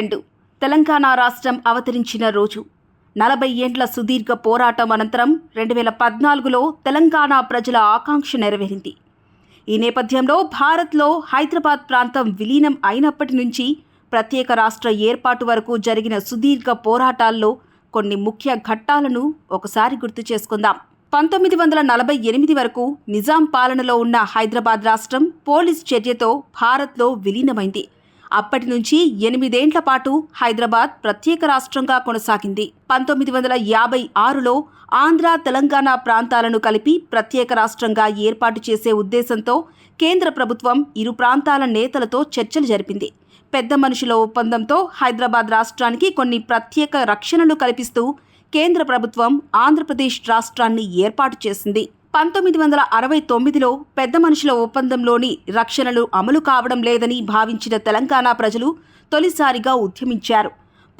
రెండు. తెలంగాణ రాష్ట్రం అవతరించిన రోజు. నలభై ఏండ్ల సుదీర్ఘ పోరాటం అనంతరం రెండు వేల పద్నాలుగులో తెలంగాణ ప్రజల ఆకాంక్ష నెరవేరింది. ఈ నేపథ్యంలో భారత్లో హైదరాబాద్ ప్రాంతం విలీనం అయినప్పటి నుంచి ప్రత్యేక రాష్ట్ర ఏర్పాటు వరకు జరిగిన సుదీర్ఘ పోరాటాల్లో కొన్ని ముఖ్య ఘట్టాలను ఒకసారి గుర్తు చేసుకుందాం. పంతొమ్మిది వందల నలభై ఎనిమిది వరకు నిజాం పాలనలో ఉన్న హైదరాబాద్ రాష్ట్రం పోలీస్ చర్యతో భారత్లో విలీనమైంది. అప్పటి నుంచి ఎనిమిదేండ్ల పాటు హైదరాబాద్ ప్రత్యేక రాష్ట్రంగా కొనసాగింది. పంతొమ్మిది వందల యాభై ఆరులో ఆంధ్ర తెలంగాణ ప్రాంతాలను కలిపి ప్రత్యేక రాష్ట్రంగా ఏర్పాటు చేసే ఉద్దేశంతో కేంద్ర ప్రభుత్వం ఇరు ప్రాంతాల నేతలతో చర్చలు జరిపింది. పెద్ద మనుషుల ఒప్పందంతో హైదరాబాద్ రాష్ట్రానికి కొన్ని ప్రత్యేక రక్షణలు కల్పిస్తూ కేంద్ర ప్రభుత్వం ఆంధ్రప్రదేశ్ రాష్ట్రాన్ని ఏర్పాటు చేసింది. పంతొమ్మిది వందల అరవై తొమ్మిదిలో పెద్ద మనుషుల ఒప్పందంలోని రక్షణలు అమలు కావడం లేదని భావించిన తెలంగాణ ప్రజలు తొలిసారిగా ఉద్యమించారు.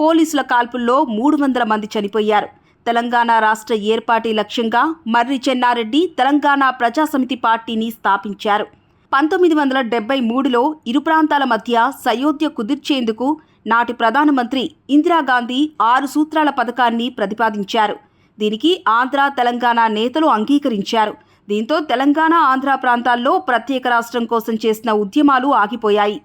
పోలీసుల కాల్పుల్లో మూడు వందల మంది చనిపోయారు. తెలంగాణ రాష్ట్ర ఏర్పాటి లక్ష్యంగా మర్రి చెన్నారెడ్డి తెలంగాణ ప్రజాసమితి పార్టీని స్థాపించారు. పంతొమ్మిది వందల డెబ్బై మూడులో ఇరు ప్రాంతాల మధ్య సయోధ్య కుదిర్చేందుకు నాటి ప్రధానమంత్రి ఇందిరాగాంధీ ఆరు సూత్రాల పథకాన్ని ప్రతిపాదించారు. దీనికి ఆంధ్ర తెలంగాణ నేతలు అంగీకరించారు. దీంతో తెలంగాణ ఆంధ్ర ప్రాంతాల్లో ప్రత్యేక రాష్ట్రం కోసం చేసిన ఉద్యమాలు ఆగిపోయాయి.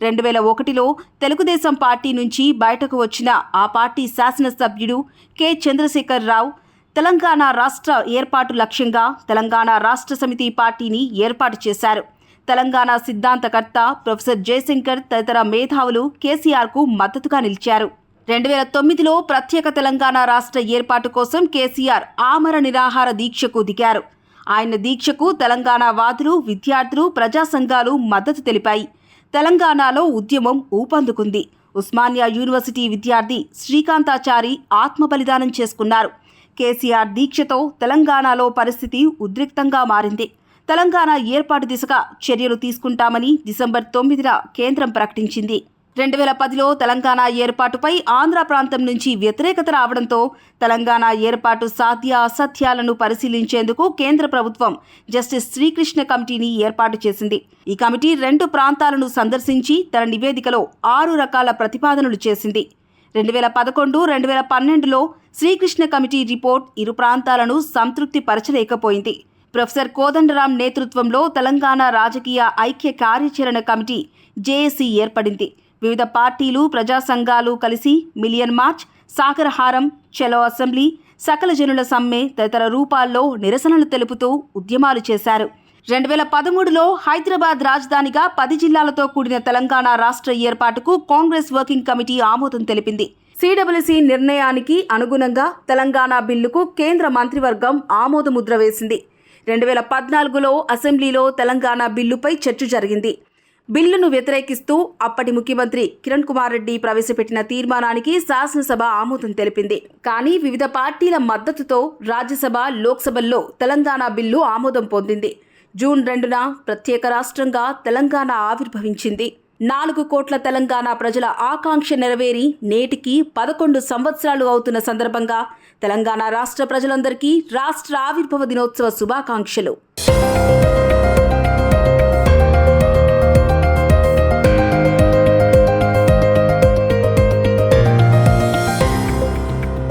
రెండు వేల ఒకటిలో తెలుగుదేశం పార్టీ నుంచి బయటకు వచ్చిన ఆ పార్టీ శాసనసభ్యుడు కె. చంద్రశేఖర్ రావు తెలంగాణ రాష్ట్ర ఏర్పాటు లక్ష్యంగా తెలంగాణ రాష్ట్ర సమితి పార్టీని ఏర్పాటు చేశారు. తెలంగాణ సిద్ధాంతకర్త ప్రొఫెసర్ జయశంకర్ తదితర మేధావులు కేసీఆర్కు మద్దతుగా నిలిచారు. రెండు వేల తొమ్మిదిలో ప్రత్యేక తెలంగాణ రాష్ట్ర ఏర్పాటు కోసం కేసీఆర్ ఆమర నిరాహార దీక్షకు దిగారు. ఆయన దీక్షకు తెలంగాణ వాదులు విద్యార్థులు ప్రజా సంఘాలు మద్దతు తెలిపాయి. తెలంగాణలో ఉద్యమం ఊపందుకుంది. ఉస్మానియా యూనివర్సిటీ విద్యార్థి శ్రీకాంతాచారి ఆత్మ బలిదానం చేసుకున్నారు. కేసీఆర్ దీక్షతో తెలంగాణలో పరిస్థితి ఉద్రిక్తంగా మారింది. తెలంగాణ ఏర్పాటు దిశగా చర్యలు తీసుకుంటామని డిసెంబర్ తొమ్మిదిన కేంద్రం ప్రకటించింది. రెండు వేల పదిలో తెలంగాణ ఏర్పాటుపై ఆంధ్ర ప్రాంతం నుంచి వ్యతిరేకత రావడంతో తెలంగాణ ఏర్పాటు సాధ్య అసత్యాలను పరిశీలించేందుకు కేంద్ర ప్రభుత్వం జస్టిస్ శ్రీకృష్ణ కమిటీని ఏర్పాటు చేసింది. ఈ కమిటీ రెండు ప్రాంతాలను సందర్శించి తన నివేదికలో ఆరు రకాల ప్రతిపాదనలు చేసింది. రెండు వేల పదకొండు రెండు వేల పన్నెండులో శ్రీకృష్ణ కమిటీ రిపోర్ట్ ఇరు ప్రాంతాలను సంతృప్తిపరచలేకపోయింది ప్రొఫెసర్ కోదండరాం నేతృత్వంలో తెలంగాణ రాజకీయ ఐక్య కార్యాచరణ కమిటీ జేఏసీ ఏర్పడింది. వివిధ పార్టీలు ప్రజా సంఘాలు కలిసి మిలియన్ మార్చ్ సాగరహారం చలో అసెంబ్లీ సకల జనుల సమ్మె తదితర రూపాల్లో నిరసనలు తెలుపుతూ ఉద్యమాలు చేశారు. రెండు వేల పదమూడులో హైదరాబాద్ రాజధానిగా పది జిల్లాలతో కూడిన తెలంగాణ రాష్ట్ర ఏర్పాటుకు కాంగ్రెస్ వర్కింగ్ కమిటీ ఆమోదం తెలిపింది. సిడబ్ల్యూసీ నిర్ణయానికి అనుగుణంగా తెలంగాణ బిల్లుకు కేంద్ర మంత్రివర్గం ఆమోదముద్ర వేసింది. రెండు వేల పద్నాలుగులో అసెంబ్లీలో తెలంగాణ బిల్లుపై చర్చ జరిగింది. బిల్లును వ్యతిరేకిస్తూ అప్పటి ముఖ్యమంత్రి కిరణ్ కుమార్ రెడ్డి ప్రవేశపెట్టిన తీర్మానానికి శాసనసభ ఆమోదం తెలిపింది. కానీ వివిధ పార్టీల మద్దతుతో రాజ్యసభ లోక్సభల్లో తెలంగాణ బిల్లు ఆమోదం పొందింది. జూన్ రెండున ప్రత్యేక రాష్ట్రంగా తెలంగాణ ఆవిర్భవించింది. నాలుగు కోట్ల తెలంగాణ ప్రజల ఆకాంక్ష నెరవేరి నేటికి పదకొండు సంవత్సరాలు అవుతున్న సందర్భంగా తెలంగాణ రాష్ట్ర ప్రజలందరికీ రాష్ట్ర ఆవిర్భవ దినోత్సవ శుభాకాంక్షలు.